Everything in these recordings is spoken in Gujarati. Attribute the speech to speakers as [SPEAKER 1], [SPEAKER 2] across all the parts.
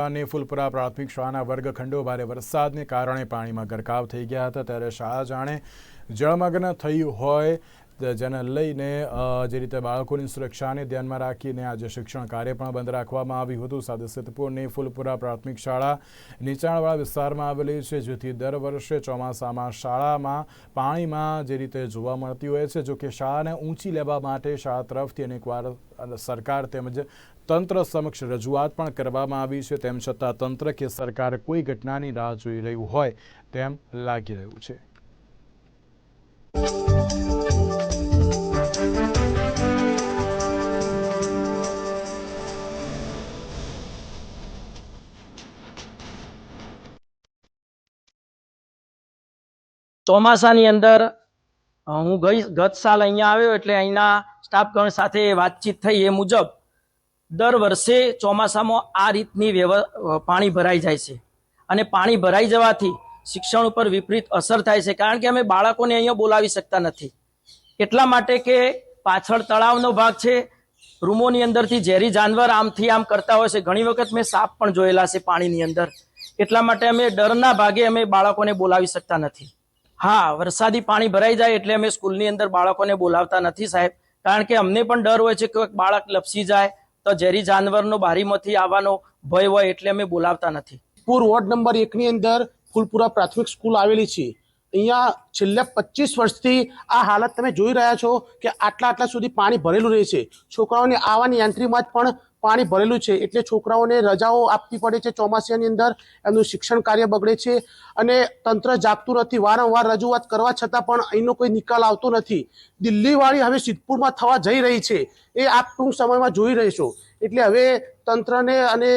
[SPEAKER 1] અને ફૂલપુરા પ્રાથમિક શાળાના વર્ગખંડો ભારે વરસાદને કારણે પાણીમાં ગરકાવ થઈ ગયા હતા. ત્યારે શાળા જાણે જળમગ્ન થયું હોય જેને લઈને જે રીતે બાળકોની સુરક્ષાને ધ્યાનમાં રાખીને આજે શિક્ષણ કાર્ય પણ બંધ રાખવામાં આવ્યું હતું. સાથે સિદ્ધપુરની ફૂલપુરા પ્રાથમિક શાળા નીચાણવાળા વિસ્તારમાં આવેલી છે, જેથી દર વર્ષે ચોમાસામાં શાળામાં પાણીમાં જે રીતે જોવા મળતી હોય છે, જો કે શાળાને ઊંચી લેવા માટે શાળા તરફથી અનેકવાર સરકાર તેમજ તંત્ર સમક્ષ રજૂઆત પણ કરવામાં આવી છે. તેમ છતાં તંત્ર કે સરકાર કોઈ ઘટનાની રાહ જોઈ રહ્યું હોય તેમ લાગી રહ્યું છે.
[SPEAKER 2] ચોમાસાની અંદર હું ગઈ ગત સાલ અહીંયા આવ્યો એટલે અહીંના સ્ટાફગણ સાથે વાતચીત થઈ એ મુજબ, દર વર્ષે ચોમાસામાં આ રીતની વ્યવ પાણી ભરાઈ જાય છે. અને પાણી ભરાઈ જવાથી શિક્ષણ ઉપર વિપરીત અસર થાય છે, કારણ કે અમે બાળકોને અહીંયા બોલાવી શકતા નથી. એટલા માટે કે પાછળ તળાવનો ભાગ છે, રૂમોની અંદરથી ઝેરી જાનવર આમથી આમ કરતા હોય છે. ઘણી વખત મેં સાપ પણ જોયેલા છે પાણીની અંદર. એટલા માટે અમે ડરના ભાગે અમે બાળકોને બોલાવી શકતા નથી. હા, વરસાદી પાણી ભરાઈ જાય એટલે અમે સ્કૂલની અંદર બાળકોને બોલાવતા નથી સાહેબ. કારણ કે અમને પણ ડર હોય છે કે બાળક લપસી જાય તો ઝેરી જાનવરનો બારીમાંથી આવવાનો ભય હોય એટલે અમે બોલાવતા નથી.
[SPEAKER 3] પૂર વોર્ડ નંબર એકની અંદર ફૂલપુરા પ્રાથમિક સ્કૂલ આવેલી છે. અહીંયા છેલ્લા પચીસ વર્ષથી આ હાલત તમે જોઈ રહ્યા છો કે આટલા આટલા સુધી પાણી ભરેલું રહે છે. છોકરાઓને આવવાની એન્ટ્રીમાં જ પણ પાણી ભરેલું છે. એટલે છોકરાઓને રજાઓ આપવી પડે છે ચોમાસાની અંદર. એમનું શિક્ષણ કાર્ય બગડે છે અને તંત્ર જાગતું નથી. વારંવાર રજૂઆત કરવા છતાં પણ અહીંનો કોઈ નિકાલ આવતો નથી. દિલ્હીવાળી હવે સિદ્ધપુરમાં થવા જઈ રહી છે. એ આપ ટૂંક સમયમાં જોઈ રહેશો. એટલે હવે તંત્રને અને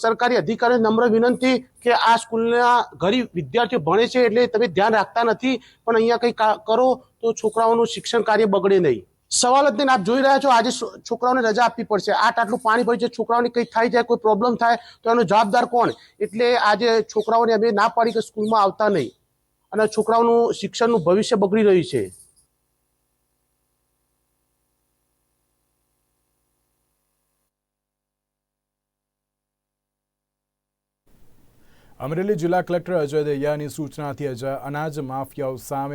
[SPEAKER 3] સરકારી અધિકારીને નમ્ર વિનંતી કે આ સ્કૂલના ગરીબ વિદ્યાર્થીઓ ભણે છે એટલે તમે ધ્યાન રાખતા નથી, પણ અહીંયા કંઈ કરો તો છોકરાઓનું શિક્ષણ કાર્ય બગડે નહીં. સવાલ જ નહીં, આપ જોઈ રહ્યા છો, આજે છોકરાઓને રજા આપવી પડશે. આટ આટલું પાણી ભર્યું છે, છોકરાઓને કંઈ થાય જાય, કોઈ પ્રોબ્લેમ થાય, તો એનો જવાબદાર કોણ? એટલે આજે છોકરાઓને અમે ના પાડી કે સ્કૂલમાં આવતા નહીં. અને છોકરાઓનું શિક્ષણનું ભવિષ્ય બગડી રહ્યું છે.
[SPEAKER 1] અમરેલી જિલ્લા કલેક્ટર અજય દહિયાની સૂચનાથી અનાજ માફિયાઓ સામે